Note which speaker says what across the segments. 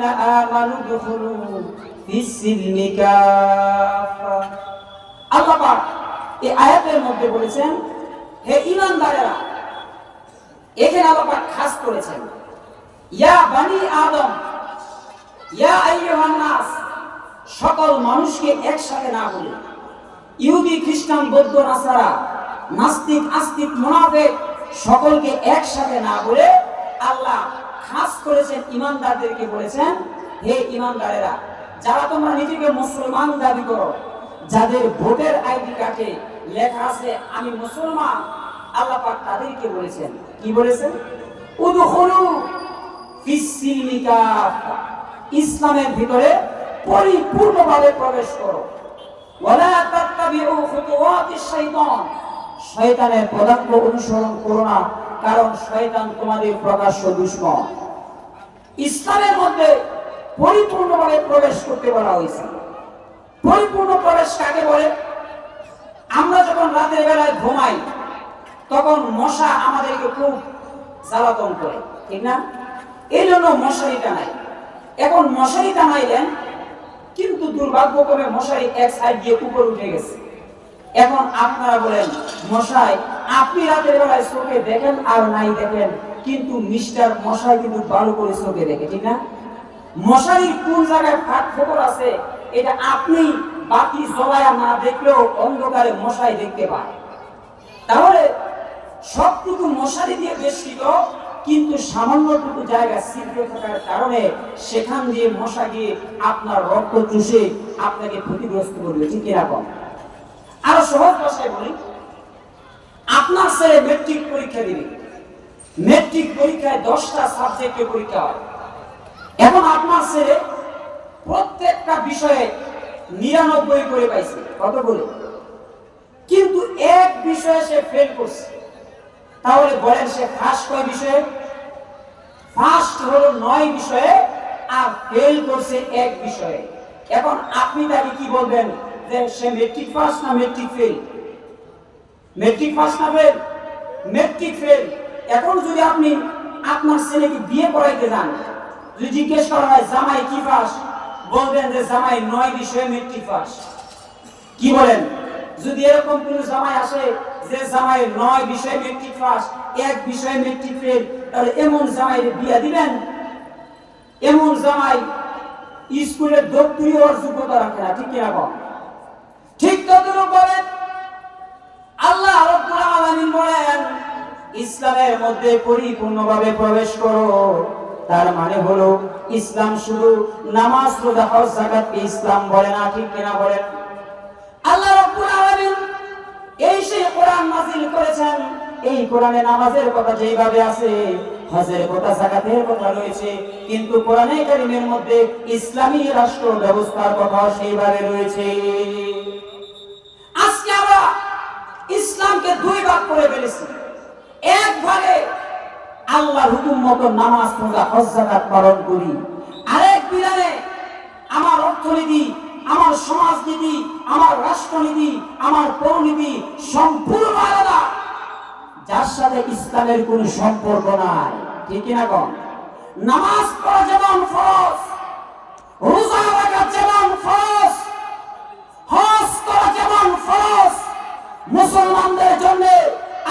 Speaker 1: الذين آمنوا ادخلوا في السلم كافة আল্লাহ পাক এই আয়াতের মধ্যে বলেছেন হে ইমানদারেরা এখানে আল্লাহ পাক খাস করেছেন ইয়া বানি আদম ইয়া আইয়ুহান নাস সকল মানুষকে একসাথে না বলে ইহুদি খ্রিস্টান বৌদ্ধ নাসারা নাস্তিক আস্তিক মুনাফিক সকলকে একসাথে না বলে আল্লাহ খাস করেছেন ইমানদারদেরকে বলেছেন, হে ইমানদারেরা, যারা তোমরা নিজেকে মুসলমান দাবি করো, যাদের ভোটের আইডি কার্ডে লেখা আছে, আমি মুসলমান আল্লাহ পাক তাদেরকে বলেছেন। কি বলেছেন? উদখুলু ইসলামের ভিতরে পরিপূর্ণভাবে প্রবেশ করো। ওয়ালা তাত্তাবিউ খুতুওয়াতিশ শাইতান শয়তানের পদাঙ্ক অনুসরণ করো না, কারণ শয়তান তোমাদের প্রকাশ্য দুশ্মন। ইসলামের মধ্যে পরিপূর্ণভাবে প্রবেশ করতে বলা হয়েছে। পরিপূর্ণ প্রবেশ কাকে বলে? আমরা যখন রাতের বেলায় ঘুমাই, তখন মশা আমাদেরকে খুব জ্বালাতন করে, ঠিক না? এই জন্য মশারি টানাই। এখন মশারি টানাইলেন, কিন্তু দুর্ভাগ্যক্রমে মশারি এক সাইড দিয়ে উপর উঠে গেছে। এখন আপনারা বলেন, মশাই, আপনি রাতের বেলায় চোখে দেখেন আর নাই দেখেন। কিন্তু মিস্টার মশাই কিন্তু ভালো করে চোখে দেখে, ঠিক না? মশারির কোন জায়গায় ফাঁক ফোকর আছে, এটা আপনি বাতি জ্বলায়া না দেখলেও অন্ধকারে মশাই দেখতে পায়। তাহলে সবটুকু মশারি দিয়ে বেষ্টিত, কিন্তু সামান্যটুকু জায়গা ছিদ্র থাকার কারণে সেখান দিয়ে মশা গিয়ে আপনার রক্ত চুষে আপনাকে ক্ষতিগ্রস্ত করবে, ঠিক এরকম আরও সহজ ভাষায় বলি, আপনার ছেলে মেট্রিক পরীক্ষা দিবে। মেট্রিক পরীক্ষায় দশটা সাবজেক্টে পরীক্ষা হয়। এখন আপনার ছেলে প্রত্যেকটা বিষয়ে নিরানব্বই করে পাইছে। কত করে কিন্তু এক বিষয়ে সে ফেল করছে। তাহলে বলেন সে ফার্স্ট কয় বিষয়ে? ফার্স্ট হলো নয় বিষয়ে, আর ফেল করছে এক বিষয়ে। এখন আপনি তাকে কি বলবেন? সে মেট্রিক পাস না মেট্রিক ফেল মেট্রিক পাস না ফেল মেট্রিক ফেল এখন যদি আপনি আপনার ছেলেকে বিয়ে করাইতে যান, যদি জিজ্ঞেস করা হয়, জামাই কি পাস বলবেন যে, জামাই নয় বিষয়ে মেট্রিক পাস কি বলেন? যদি এরকম কোন জামাই আসে যে, জামাই নয় বিষয়ে মেট্রিক পাস এক বিষয়ে মেট্রিক ফেল তাহলে এমন জামাই বিয়া দিবেন? এমন জামাই দপ্তরি হওয়ার যোগ্যতা রাখে না, ঠিক কিনা? ততটুকু বলেন, আল্লাহ বলেন, ইসলামের মধ্যে পরিপূর্ণভাবে প্রবেশ করো। তার মানে হলো, ইসলাম শুধু নামাজ রোজা হজ ইসলাম বলে না, ঠিক কিনা আল্লাহ রাব্বুল আলামিন এই সেই কোরআন নাযিল করেছেন। এই কোরআনে নামাজের কথা যেইভাবে আছে, হজের কথা, যাকাতের কথা রয়েছে, কিন্তু কোরআনে কারীমের মধ্যে ইসলামী রাষ্ট্র ব্যবস্থার কথা সেইভাবে রয়েছে। ইসলামকে দুই ভাগ করে ফেলেছি। এক ভাগে আল্লাহর হুকুম মতো নামাজ রোজা হজ যাকাত পালন করি। আরেক বিধানে আমার অর্থনীতি, আমার সমাজনীতি, আমার রাষ্ট্রনীতি, আমার পরনীতি সম্পূর্ণ আলাদা। যার সাথে ইসলামের কোনো সম্পর্ক নাই। ঠিক না কম? নামাজ পড়া যেমন ফরজ, রোজা রাখা যেমন ফরজ, হজ করা যেমন ফরজ মুসলমানদের জন্য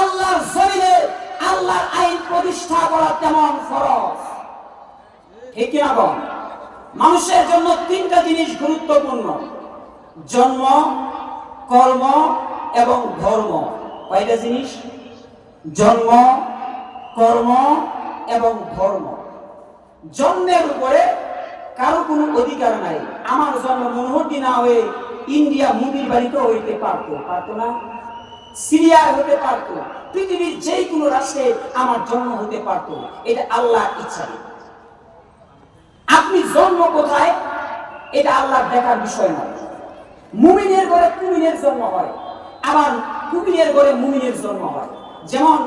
Speaker 1: আল্লাহর জমিনে আল্লাহর আইন প্রতিষ্ঠা করা তেমন ফরজ। ঠিক বল? মানুষের জন্য তিনটা জিনিস গুরুত্বপূর্ণ। জন্ম, কর্ম এবং ধর্ম। কয়টা জিনিস? জন্ম, কর্ম এবং ধর্ম। জন্মের উপরে কারও কোনো অধিকার নাই। আমার জন্ম মনোহরটি না হয়ে ইন্ডিয়া মুদির বাড়িতে হইতে পারতো পারতো না? সিরিয়ায় হতে পারতো, পৃথিবীর যে কোনো রাষ্ট্রে আমার জন্ম হতে পারতো, এটা আল্লাহ ইচ্ছা। আপনি জন্ম কোথায়? এটা আল্লাহ দেখার বিষয় নয়। মুমিনের ঘরে কুমিনের জন্ম হয়, আবার কুমিনের ঘরে মুমিনের জন্ম হয়। যেমন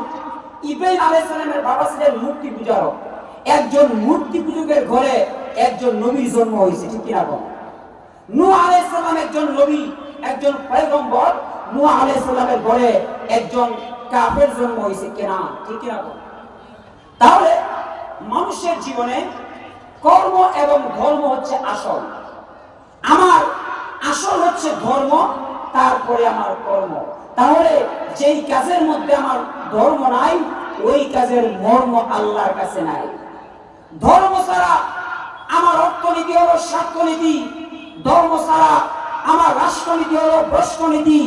Speaker 1: ইব্রাহিম আলাইসালামের বাবা ছিলেন মূর্তি পূজারক। একজন মূর্তি পূজকের ঘরে একজন নবীর জন্ম হয়েছে, ঠিক কিনা বল? নূহ আলাইসালাম একজন নবী, একজন পয়গম্বর নূহ আলাইসালামের ঘরে একজন কাফের জন্ম হয়েছে কেনা? ঠিক কিনা তাহলে মানুষের জীবনে কর্ম এবং ধর্ম হচ্ছে আসল। আমার আসল হচ্ছে ধর্ম, তারপরে আমার কর্ম। তাহলে যেই কাজের মধ্যে আমার ধর্ম নাই, ওই কাজের মর্ম আল্লাহর কাছে নাই। ধর্ম ছাড়া আমার অর্থনীতি হলো স্বার্থনীতি। ধর্ম ছাড়া আমার রাষ্ট্রনীতি হলো ভ্রষ্টনীতি।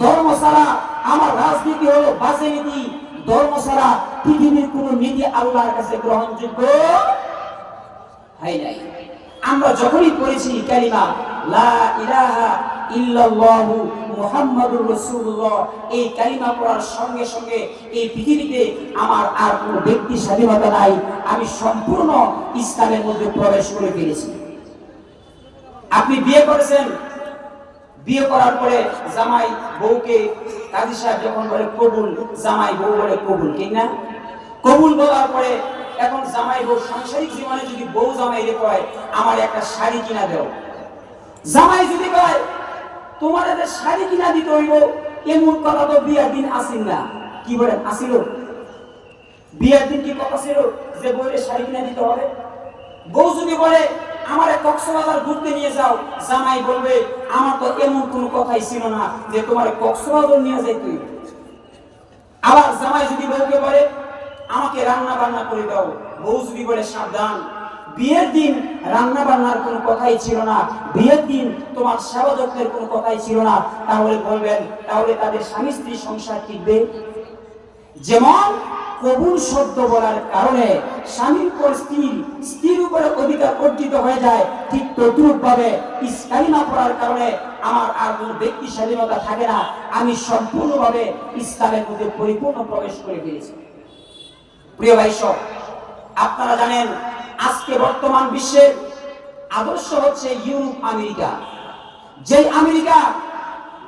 Speaker 1: ধর্ম ছাড়া আমার রাজনীতি হলো বাজে নীতি। ধর্ম ছাড়া পৃথিবীর কোন নীতি আল্লাহর কাছে গ্রহণযোগ্য হয় নাই। আমরা যখনই পড়েছি কালিমা, লা ইলাহা ইল্লাল্লাহু মুহাম্মাদুর রাসূলুল্লাহ এই কালিমা পড়ার সঙ্গে সঙ্গে এই পৃথিবীতে আমার আর কোনো ব্যক্তি স্বাধীনতা নাই। আমি সম্পূর্ণ ইসলামের মধ্যে প্রবেশ করে ফেলেছি আপনি বিয়ে করেছেন? বিয়ে করার পরে জামাই বউকে, কাজী সাহেব যখন বলে, কবুল, জামাই বউ বলে, কবুল। ঠিক না? কবুল বলার পরে এখন জামাই বউ সাংসারিক জীবনে যদি বউ জামাই রে কয়, আমার একটা শাড়ি কিনা দেও। জামাই যদি কয়, তোমার একটা শাড়ি কিনা দিতে হইব। এমন কথা তো বিয়ার দিন আসিল না। কি বলেন, আসিল? বিয়ের দিন কি কথা ছিল যে বইরে শাড়ি কিনা দিতে হবে? বউ যদি বলে আমার কক্সবাজার ঘুরতে নিয়ে যাও। জামাই বলবে, আমার তো এমন কোনো কথাই ছিল না যে তোমার কক্সবাজার নিয়ে যাইতে তুই আবার জামাই যদি বলতে বলে আমাকে রান্না বান্না করে দাও। বউ যদি বলে, সাবধান, বিয়ের দিন রান্না বান্নার কোনো কথাই ছিল না। বিয়ের দিন তোমার সেবা কোনো কথাই ছিল না। তাহলে বলবেন, তাহলে তাদের স্বামী স্ত্রী সংসার টিকবে? যেমন কবুল শব্দ বলার কারণে স্বামীর পর স্ত্রীর স্ত্রীর উপরে অধিকার অর্জিত হয়ে যায়, ঠিক তদ্রুপ ভাবে ইসলামিমা পড়ার কারণে আমার আর কোনো ব্যক্তি স্বাধীনতা থাকে না। আমি সম্পূর্ণভাবে ইসলামের মধ্যে পরিপূর্ণ প্রবেশ করে ফেলেছি প্রিয় ভাই সব, আপনারা জানেন, আজকে বর্তমান বিশ্বের আদর্শ হচ্ছে ইউরোপ, আমেরিকা। যেই আমেরিকা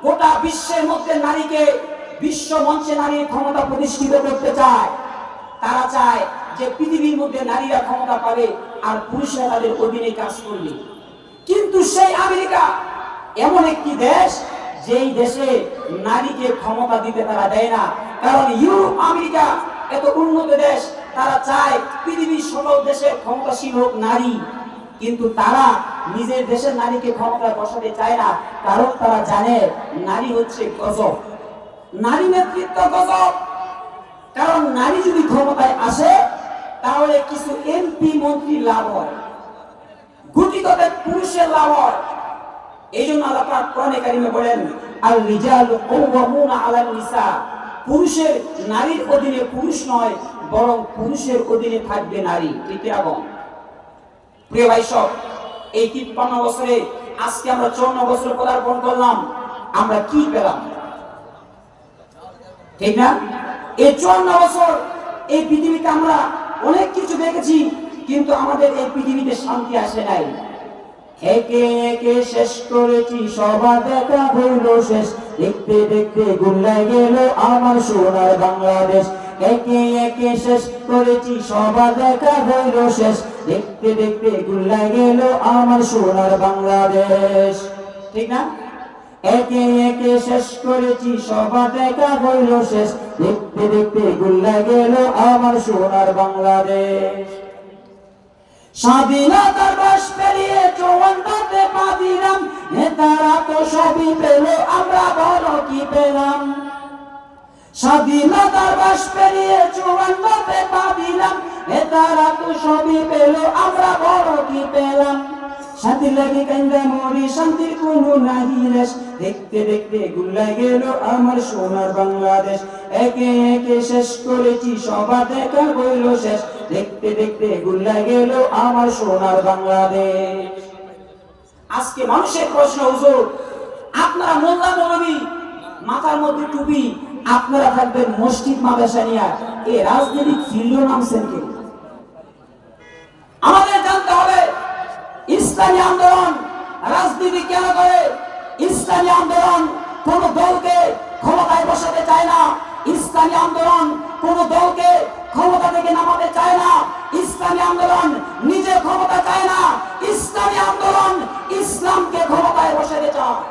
Speaker 1: গোটা বিশ্বের মধ্যে নারীকে বিশ্ব মঞ্চে নারীর ক্ষমতা প্রতিষ্ঠিত করতে চায় তারা চায় যে পৃথিবীর মধ্যে নারীরা ক্ষমতা পাবে আর পুরুষরা তাদের অধীনে কাজ করবে। কিন্তু সেই আমেরিকা এমন একটি দেশ, যেই দেশে নারীকে ক্ষমতা দিতে তারা দেয় না। কারণ ইউরোপ আমেরিকা এত উন্নত দেশ, তারা চায় পৃথিবীর সকল দেশের ক্ষমতাশীল হোক নারী। কিন্তু তারা নিজের দেশের নারীকে ক্ষমতায় বসাতে চায় না, কারণ তারা জানে নারী হচ্ছে গজব। নারী নেতৃত্ব গজব। কারণ নারী যদি ক্ষমতায় আসে, তাহলে কিছু এমপি মন্ত্রী লাভ হয়। গুটি কতক পুরুষের লাভ হয়। এই জন্য আল্লাহ পাক কোরআনে কারিমে বলেন আর রিজাল কওয়ামুনা আলান নিসা। পুরুষের নারীর অধীনে পুরুষ নয়, বরং পুরুষের অধীনে থাকবে নারী। এবং প্রিয় ভাই সব, এই তিপ্পান্ন বছরে আজকে আমরা চৌন্ন বছরে পদার্পণ করলাম। আমরা কি পেলাম? ঠিক না? এই চুয়ান্ন বছর এই পৃথিবীতে আমরা অনেক কিছু দেখেছি, কিন্তু আমাদের এই পৃথিবীতে শান্তি আসে নাই। একে একে শেষ করেছি, সবার দেখা হইল শেষ। দেখতে দেখতে গুল্লাই গেল আমার সোনার বাংলাদেশ। একে একে শেষ করেছি, সবার দেখা হইল শেষ। দেখতে দেখতে গুল্লাই গেল আমার সোনার বাংলাদেশ। ঠিক না? একে একে শেষ করেছি, সবার দেখা হইল শেষ। দেখতে দেখতে গুল্লা গেল আমার সোনার বাংলাদেশ। স্বাধীনতার বাস পেরিয়ে চৌয়ান্নতে পা দিলাম, নেতারা তো সবই পেল, আমরা বলো কি পেলাম? স্বাধীনতার বাস পেরিয়ে চৌয়ান্নতে পা দিলাম, নেতারা তো সবই পেল, আমরা বড় কি পেলাম? শান্তি লাগে কান্দা মরি, শান্তির কোনো নাহি রেশ। দেখতে দেখতে গুল্লাই গেল আমার সোনার বাংলাদেশ। একে একে শেষ করেছি সবার দেখা হইল শেষ। দেখতে দেখতে গুল্লাই গেল আমার সোনার বাংলাদেশ। আজকে মানুষের প্রশ্ন, হুজুর, আপনারা মোল্লা মৌলবী মাথার মধ্যে টুপি, আপনারা থাকবেন মসজিদ মাদ্রাসা নিয়ে। এই রাজনৈতিক ফিল্ড নামছেন কে? আমাদের ইসলামী আন্দোলন রাজনীতি কেন করে? ইসলামী আন্দোলন কোন দলকে ক্ষমতায় বসাতে চায় না। ইসলামী আন্দোলন কোন দলকে ক্ষমতা থেকে নামাতে চায় না। ইসলামী আন্দোলন নিজে ক্ষমতা চায় না। ইসলামী আন্দোলন ইসলামকে ক্ষমতায় বসাতে চায়।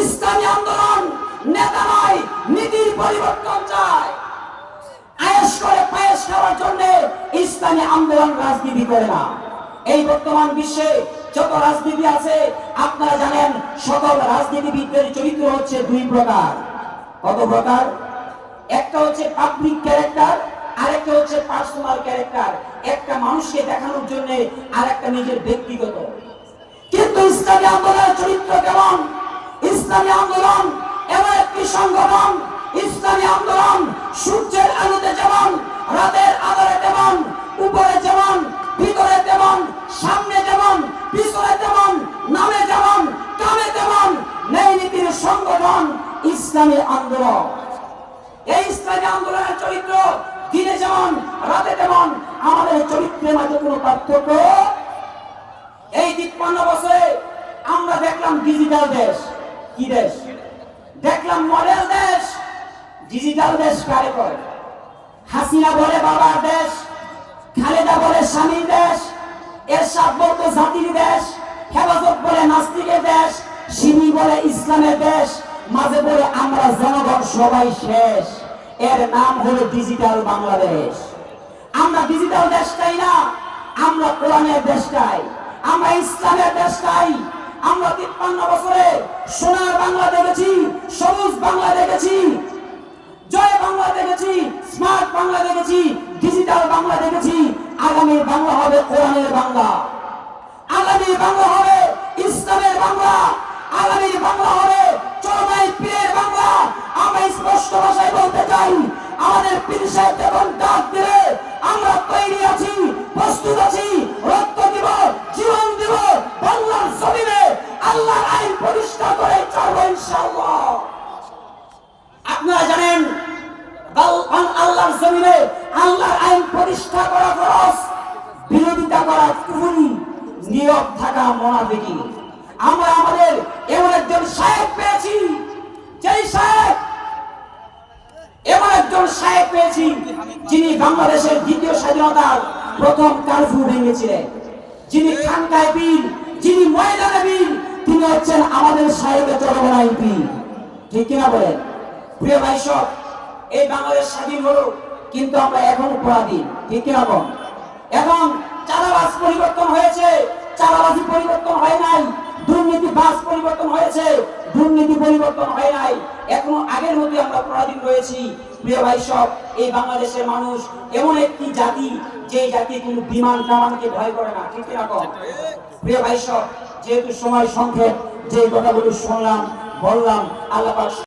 Speaker 1: ইসলামী আন্দোলন নেতা নয় নীতির পরিবর্তন চায়। আয়েস করে, পায়েস খাওয়ার জন্য ইসলামী আন্দোলন রাজনীতি করে না। এই বর্তমান বিশ্বে যত রাজনীতি আছে, আপনারা জানেন সকল রাজনীতিবিদদের চরিত্র হচ্ছে দুই প্রকার। কত প্রকার? একটা হচ্ছে পাবলিক ক্যারেক্টার আরেকটা হচ্ছে পার্সোনাল ক্যারেক্টার একটা মানুষকে দেখানোর জন্য আর একটা নিজের ব্যক্তিগত। কিন্তু ইসলামী আন্দোলনের চরিত্র কেমন? ইসলামী আন্দোলন এমন একটি সংগঠন, ইসলামী আন্দোলন সূর্যের আলোতে যেমন রাতের ইসলামী আন্দোলন। এই ইসলামী আন্দোলনের চরিত্র দিনে যেমন, রাতে তেমন, আমাদের চরিত্রের মাঝে কোনো পার্থক্য এই তিপ্পান্ন বছরে আমরা দেখলাম ডিজিটাল দেশ। কি দেশ? দেখলাম মডেল দেশ। ডিজিটাল দেশ কারে করে? হাসিনা বলে বাবার দেশ, খালেদা বলে স্বামীর দেশ, এরশাদ বলতো জাতির দেশ, হেফাজত বলে নাস্তিকের দেশ সিমি বলে ইসলামের দেশ মাঝে বলে আমরা জনগণ সবাই শেষ। এর নাম হলো ডিজিটাল বাংলাদেশ। আমরা ডিজিটাল দেশ চাই না, আমরা কোরআনের দেশ চাই, আমরা ইসলামের দেশ চাই। আমরা তিপ্পান্ন বছরে সোনার বাংলা দেখেছি, সবুজ বাংলা দেখেছি, জয় বাংলা দেখেছি, স্মার্ট বাংলা দেখেছি ডিজিটাল বাংলা দেখেছি, আগামী বাংলা হবে কোরআনের বাংলা। আগামী বাংলা হবে ইসলামের বাংলা, আগামী বাংলা হবে চরমাই স্পষ্ট ভাষায় বলতে চাই আমাদের পীর সাহেব যখন ডাক দেবে সাহেব পেয়েছি, যিনি বাংলাদেশের দ্বিতীয় স্বাধীনতার প্রথম কারফিউ ভেঙেছিলেন। যিনি খানকায় বীর, যিনি ময়দানে বীর, তিনি হচ্ছেন আমাদের সাহেবের জনগণাই বীর ঠিক কিনা বলেন? প্রিয় ভাই সব, এই বাংলাদেশ স্বাধীন হলো, কিন্তু আমরা এখন পরাধীন। ঠিক কিনা বল? এখন চাঁদাবাজ পরিবর্তন হয়েছে, চাঁদাবাজি পরিবর্তন হয় নাই দুর্নীতি বাস পরিবর্তন হয়েছে, দুর্নীতি পরিবর্তন হয় নাই। এখনও আগের মধ্যে আমরা পরাধীন রয়েছি। প্রিয় ভাই সব, এই বাংলাদেশের মানুষ এমন একটি জাতি, যে জাতি কোনো বিমান কামানকে ভয় করে না, ঠিক না প্রিয় ভাই সব, যেহেতু সময় সংক্ষেপ, যে কথাগুলো শুনলাম, বললাম, আল্লাহ